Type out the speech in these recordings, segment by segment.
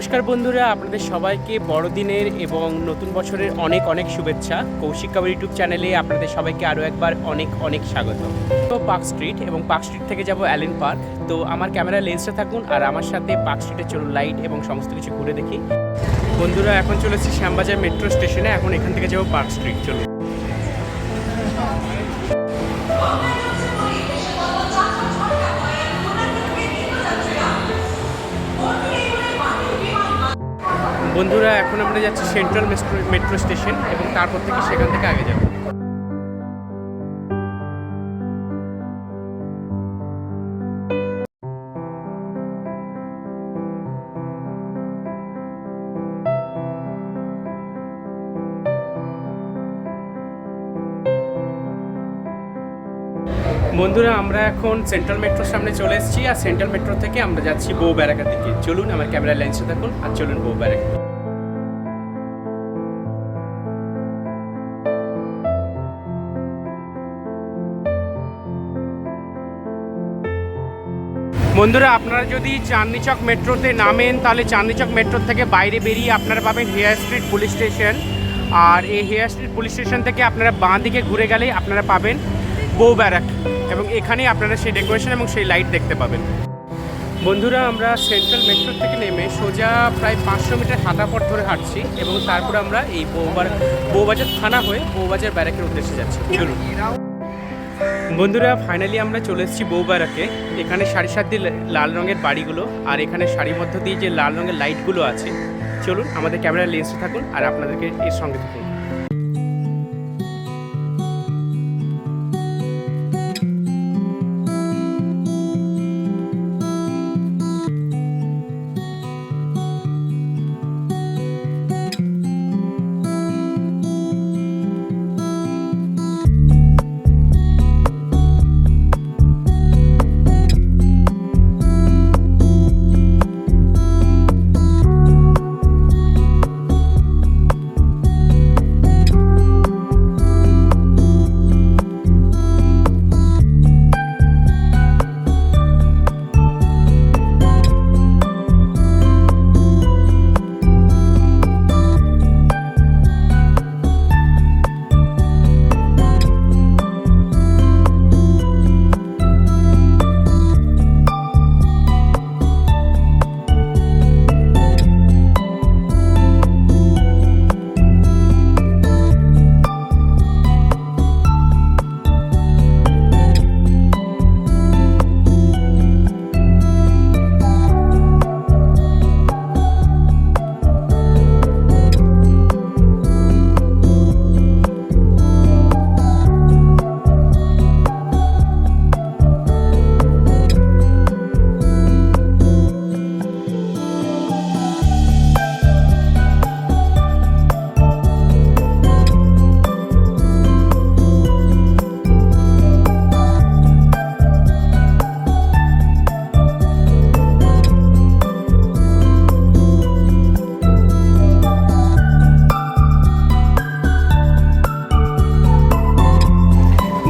নমস্কার বন্ধুরা, আপনাদের সবাইকে বড়দিনের এবং নতুন বছরের অনেক অনেক শুভেচ্ছা। কৌশিক কাবার ইউটিউব চ্যানেলে আপনাদের সবাইকে আরও একবার অনেক অনেক স্বাগত। তো পার্ক স্ট্রিট এবং পার্ক স্ট্রিট থেকে যাব অ্যালেন পার্ক। তো আমার ক্যামেরা লেন্সটা থাকুন আর আমার সাথে পার্ক স্ট্রিটে চলুন লাইট এবং সমস্ত কিছু ঘুরে দেখি। বন্ধুরা, এখন চলেছি শ্যামবাজার মেট্রো স্টেশনে। এখন এখান থেকে যাব পার্ক স্ট্রিট, চলুন। বন্ধুরা, এখন আমরা যাচ্ছি সেন্ট্রাল মেট্রো স্টেশন এবং তারপর থেকে সেখান থেকে আগে যাব। বন্ধুরা, আমরা এখন সেন্ট্রাল মেট্রোর সামনে চলে এসেছি আর সেন্ট্রাল মেট্রো থেকে আমরা যাচ্ছি বউ ব্যারাকার দিকে। চলুন আমার ক্যামেরা লেন্সে থাকুন আর চলুন বউ ব্যারাকা। বন্ধুরা, আপনারা যদি চাঁদনি চক মেট্রোতে নামেন, তাহলে চাঁদনি চক মেট্রো থেকে বাইরে বেরিয়ে আপনারা পাবেন হেয়ার স্ট্রিট পুলিশ স্টেশন। আর এই হেয়ার স্ট্রিট পুলিশ স্টেশন থেকে আপনারা বাঁ দিকে ঘুরে গেলেই আপনারা পাবেন বউ ব্যারাক। এবং এখানেই আপনারা সেই ডেকোরেশন এবং সেই লাইট দেখতে পাবেন। বন্ধুরা, আমরা সেন্ট্রাল মেট্রো থেকে নেমে সোজা প্রায় পাঁচশো মিটার হাঁটা পথ ধরে হাঁটছি এবং তারপর আমরা এই বউবার বৌবাজার থানা হয়ে বৌবাজার ব্যারাকের উদ্দেশ্যে যাচ্ছি। চলুন। বন্ধুরা ফাইনালি আমরা চলে এসেছি বউবারাকে। এখানে সাড়ে সাত দিয়ে লাল রঙের বাড়িগুলো, আর এখানে সারিবদ্ধ দিয়ে যে লাল রঙের লাইটগুলো আছে, চলুন আমাদের ক্যামেরার লেন্সে থাকুন আর আপনাদেরকে এর সঙ্গে থাকুন।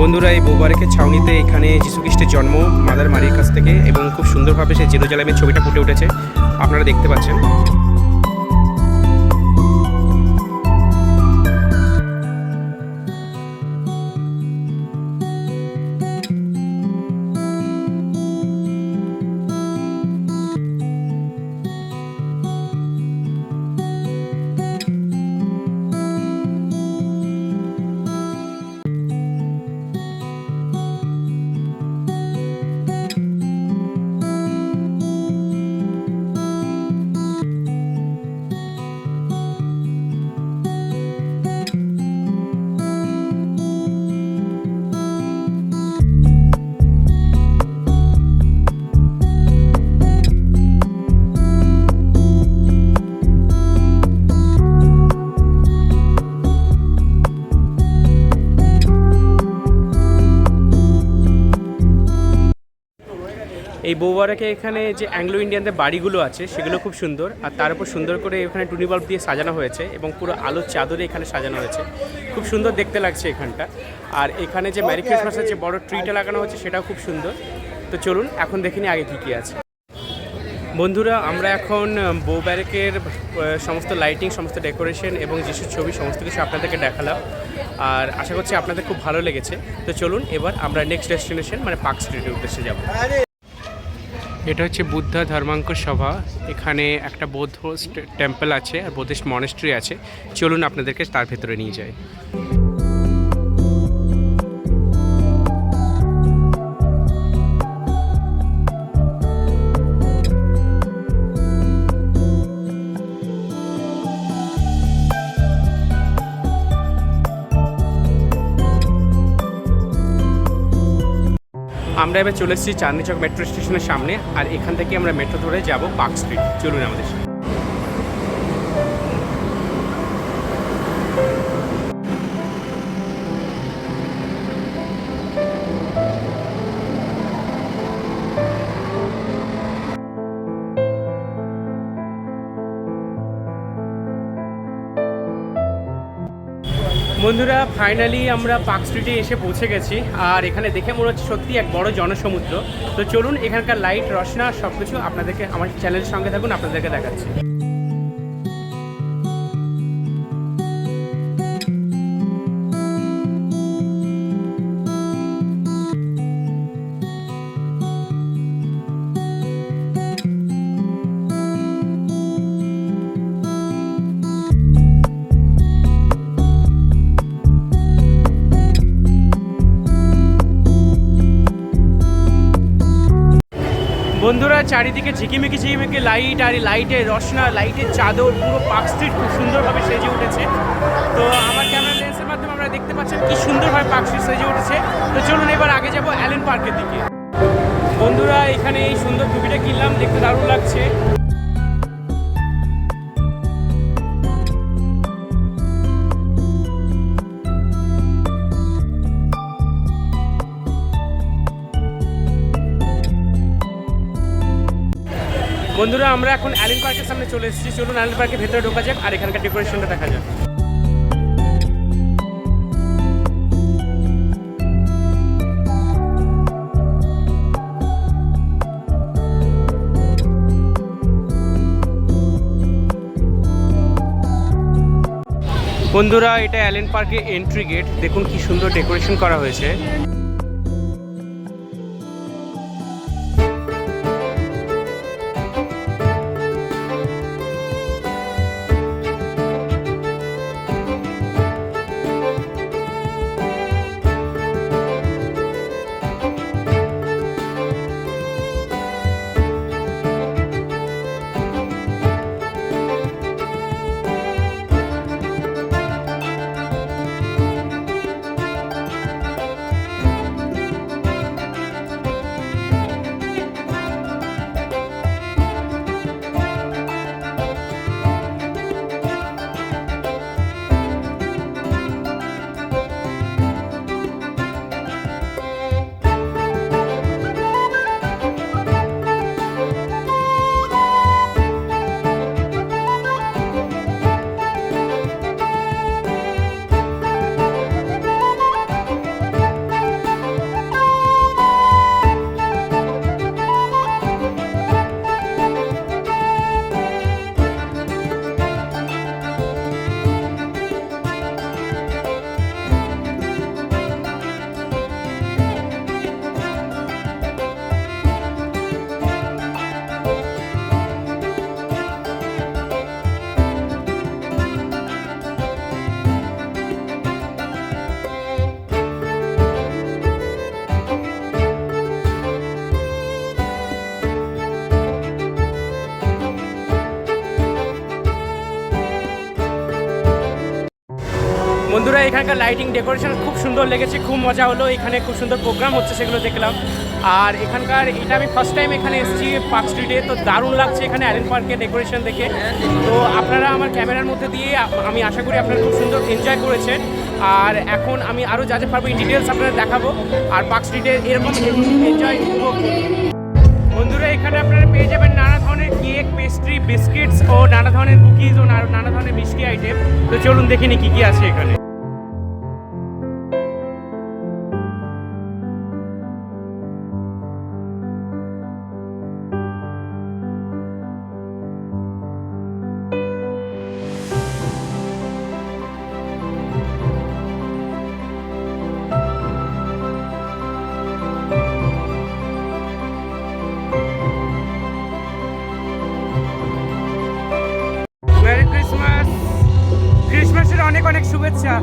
বন্ধুরা, এই বৌবারেকের ছাউনিতে এখানে যীশুখ্রিস্টের জন্ম, মাদার মারির কাছ থেকে, এবং খুব সুন্দরভাবে সেই জেরুজালেমের ছবিটা ফুটে উঠেছে। আপনারা দেখতে পাচ্ছেন। বৌবারাকে এখানে যে অ্যাংলো ইন্ডিয়ানদের বাড়িগুলো আছে, সেগুলো খুব সুন্দর। আর তার উপর সুন্দর করে এখানে টুনি বাল্ব দিয়ে সাজানো হয়েছে এবং পুরো আলোর চাদরে এখানে সাজানো হয়েছে। খুব সুন্দর দেখতে লাগছে এখানটা। আর এখানে যে ম্যারি ক্রিসমাসের যে বড় ট্রিটা লাগানো হচ্ছে, সেটাও খুব সুন্দর। তো চলুন, এখন দেখিনি আগে কী কী আছে। বন্ধুরা, আমরা এখন বউ ব্যারেকের সমস্ত লাইটিং সমস্ত ডেকোরেশন এবং যিশুর ছবি, সমস্ত কিছু আপনাদেরকে দেখালাম। আর আশা করছি আপনাদের খুব ভালো লেগেছে। তো চলুন, এবার আমরা নেক্সট ডেস্টিনেশন মানে পার্ক স্ট্রিটের উদ্দেশ্যে যাব। এটা হচ্ছে বুদ্ধা ধর্মাঙ্ক সভা। এখানে একটা বৌদ্ধ টেম্পল আছে আর বৌদ্ধিস্ট মনেস্ট্রি আছে। চলুন আপনাদেরকে তার ভেতরে নিয়ে যাই। আমরা এবার চলে এসেছি চাঁদনি চক মেট্রো স্টেশনের সামনে, আর এখান থেকে আমরা মেট্রো ধরে যাব পার্ক স্ট্রিট। চলুন আমাদের সাথে। বন্ধুরা ফাইনালি আমরা পার্ক স্ট্রিটে এসে পৌঁছে গেছি। আর এখানে দেখে মনে হচ্ছে সত্যি এক বড় জনসমুদ্র। তো চলুন, এখানকার লাইট রসনা, সবকিছু আপনাদেরকে, আমার চ্যানেলের সঙ্গে থাকুন, আপনাদেরকে দেখাচ্ছি। বন্ধুরা, চারিদিকে ঝিকিমিকি ঝিকিমিকি লাইট আর লাইটের রসনা লাইটের চাদর, পুরো পার্ক স্ট্রিট খুব সুন্দরভাবে সেজে উঠেছে। তো আমার ক্যামেরা লেন্সের মাধ্যমে আমরা দেখতে পাচ্ছেন কি সুন্দরভাবে পার্ক স্ট্রিট সেজে উঠেছে। তো চলুন এবার আগে যাব অ্যালেন পার্কের দিকে। বন্ধুরা, এখানে এই সুন্দর টুপিটা কিনলাম, দেখতে দারুণ লাগছে। বন্ধুরা, আমরা এখন অ্যালেন পার্কের সামনে চলে এসেছি। চলুন অ্যালেন পার্কের ভেতরে ঢোকা যাক, আর এখানকার ডেকোরেশনটা দেখা যাক। বন্ধুরা, এটা অ্যালেন পার্কের এন্ট্রি গেট দেখুন কি সুন্দর ডেকোরেশন করা হয়েছে। এখানকার লাইটিং ডেকোরেশন খুব সুন্দর লেগেছে, খুব মজা হলো। এখানে খুব সুন্দর প্রোগ্রাম হচ্ছে, সেগুলো দেখলাম। আর এখানকার এটা আমি ফার্স্ট টাইম এখানে এসেছি পার্ক স্ট্রিটে তো দারুণ লাগছে এখানে অ্যালেন পার্কের ডেকোরেশন দেখে। তো আপনারা আমার ক্যামেরার মধ্যে দিয়ে, আমি আশা করি আপনারা খুব সুন্দর এনজয় করেছেন। আর এখন আমি আরও যা যা পারব, এই ডিটেলস আপনারা দেখাবো। আর পার্ক স্ট্রিটে এরকম এনজয়। বন্ধুরা, এখানে আপনারা পেয়ে যাবেন নানা ধরনের কেক পেস্ট্রি বিস্কিটস ও নানা ধরনের কুকিজ ও নানা ধরনের মিষ্টি আইটেম তো চলুন দেখিনি কী কী আছে এখানে। অনেক অনেক শুভেচ্ছা।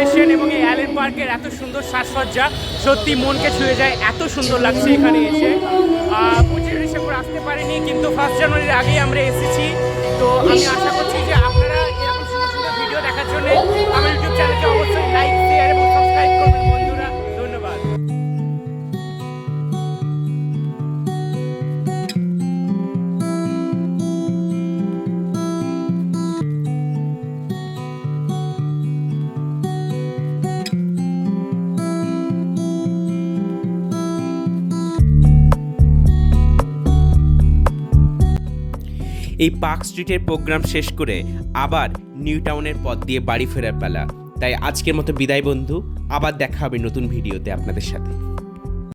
ডেকোরেশন এবং এই অ্যালেন পার্কের এত সুন্দর সাজসজ্জা, সত্যি মনকে ছুঁয়ে যায়, এত সুন্দর লাগছে এখানে এসে। পঁচিশে ডিসেম্বর আসতে পারিনি, কিন্তু ফার্স্ট জানুয়ারির আগেই আমরা এসেছি। তো আমি আশা করছি যে আপনারা এরকম সুন্দর সুন্দর ভিডিও দেখার জন্য আমার ইউটিউব চ্যানেলকে অবশ্যই লাইক শেয়ার এবং সাবস্ক্রাইব করবেন। এই পার্ক স্ট্রিটের প্রোগ্রাম শেষ করে আবার নিউ টাউনের পথ দিয়ে বাড়ি ফেরার পালা। তাই আজকের মতো বিদায় বন্ধু, আবার দেখা হবে নতুন ভিডিওতে আপনাদের সাথে।